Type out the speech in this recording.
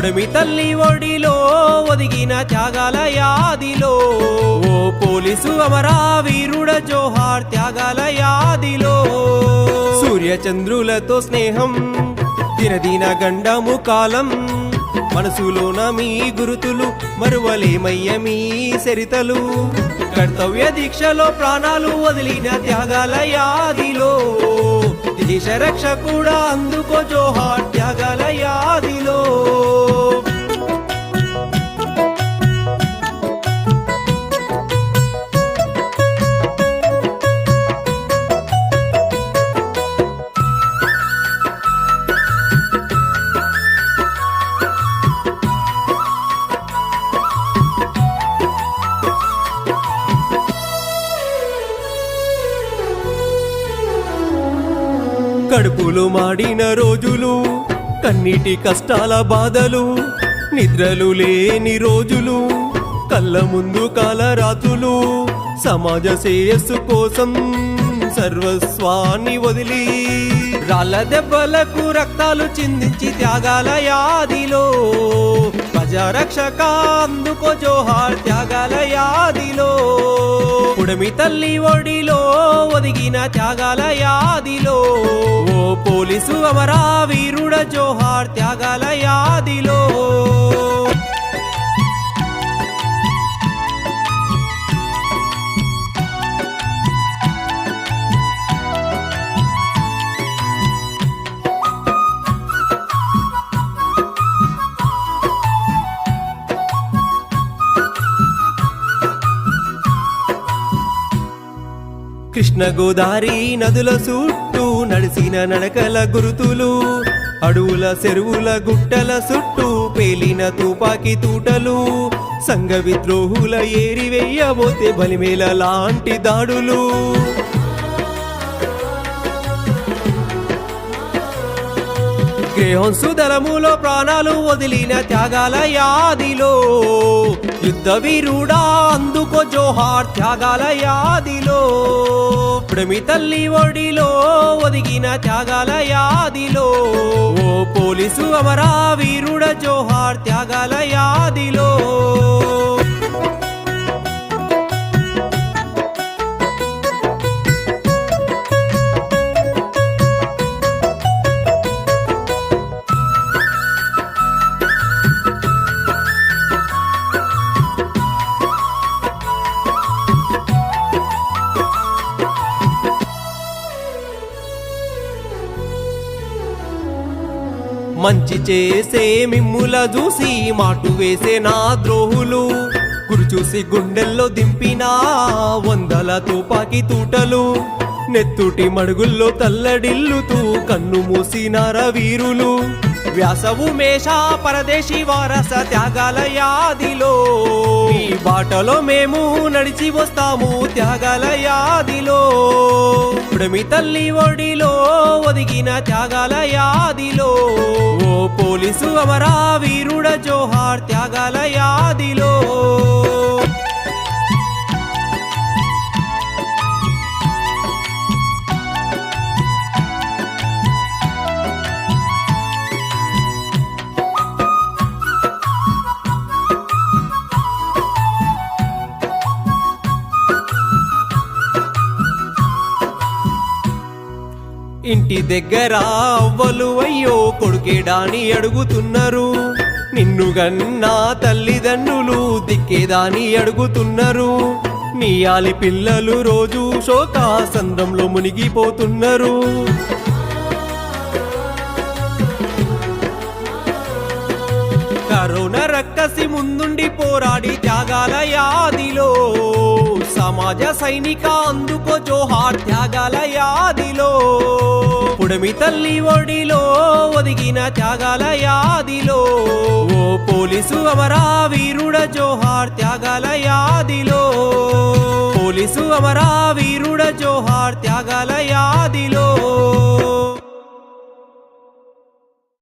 పుడమి తల్లి ఒడిలో ఒదిగిన త్యాగాల యాదిలో. ఓ పోలీసు అమరా వీరుడ జోహార్ త్యాగాల యాదిలో. సూర్యచంద్రులతో స్నేహం దినదిన గండము కాలం. మనసులోన మీ గురుతులు మరువలేమయ్య మీ సరితలు కర్తవ్య దీక్షలో ప్రాణాలు వదిలిన త్యాగాల యాదిలో. దేశ రక్ష కూడా అందుకో జోహార్ త్యాగాల యాది కడుపులు మాడిన రోజులు కన్నీటి కష్టాల బాధలు నిద్రలు లేని రోజులు కళ్ళ ముందు కాలరాత్రులు సమాజ శ్రేయస్సు కోసం సర్వస్వాన్ని వదిలి. రాళ్ళ దెబ్బలకు రక్తాలు చిందించి త్యాగాల యాదిలో ప్రజారక్షక అందుకో జోహార్ పుడమి తల్లి ఒడిలో ఒదిగిన త్యాగాల యాదిలో. ఓ పోలీసు అమరా వీరుడ కృష్ణ గోదావరి నదుల చుట్టూ నడిసిన నడకల గురుతులు అడవుల చెరువుల గుట్టల చుట్టూ పేలిన తుపాకీ తూటలు సంఘ విద్రోహుల ఏరి బలిమేల లాంటి దాడులు. గ్రేహంసు దళములో ప్రాణాలు వదిలిన త్యాగాల యాదిలో యుద్ధ అందుకో జోహార్ త్యాగాల యాదిలో ప్రమి తల్లి ఒడిలో ఒదిగిన త్యాగాల యాదిలో ఓ పోలీసు అమరా వీరుడ జోహార్ త్యాగాల యాదిలో మంచి చేసే మిమ్ముల చూసి మాటు వేసే నా ద్రోహులు. గురు చూసి గుండెల్లో దింపిన వందల తుపాకీ తూటలు. నెత్తుటి మడుగుల్లో తల్లడిల్లుతూ కన్ను మూసిన వీరులు వ్యాసవు మేష పరదేశి వారస త్యాగాల యాదిలో. ఈ బాటలో మేము నడిచి వస్తాము త్యాగాల యాదిలో. పుడమి తల్లి ఒడిలో ఒదిగిన త్యాగాల యాదిలో. ఓ పోలీసు అమరా వీరుడ ఇంటి దగ్గర అవ్వలు అయ్యో కొడుకేడాని అడుగుతున్నారు. నిన్ను గన్నా తల్లిదండ్రులు దిక్కేదాని అడుగుతున్నారు. నీ ఆలి పిల్లలు రోజు శోకాసంద్రంలో మునిగిపోతున్నారు. కరోనా రక్కసి ముందుండి పోరాడి త్యాగాల యాదిలో సమాజ సైనిక అందుకో జోహార్ త్యాగాల యాది పుడమి తల్లి ఒడిలో ఒదిగిన త్యాగాల యాదిలో. ఓ పోలీసు అమరా వీరుడ జోహార్ త్యాగాల యాదిలో. పోలీసు అమరా వీరుడ జోహార్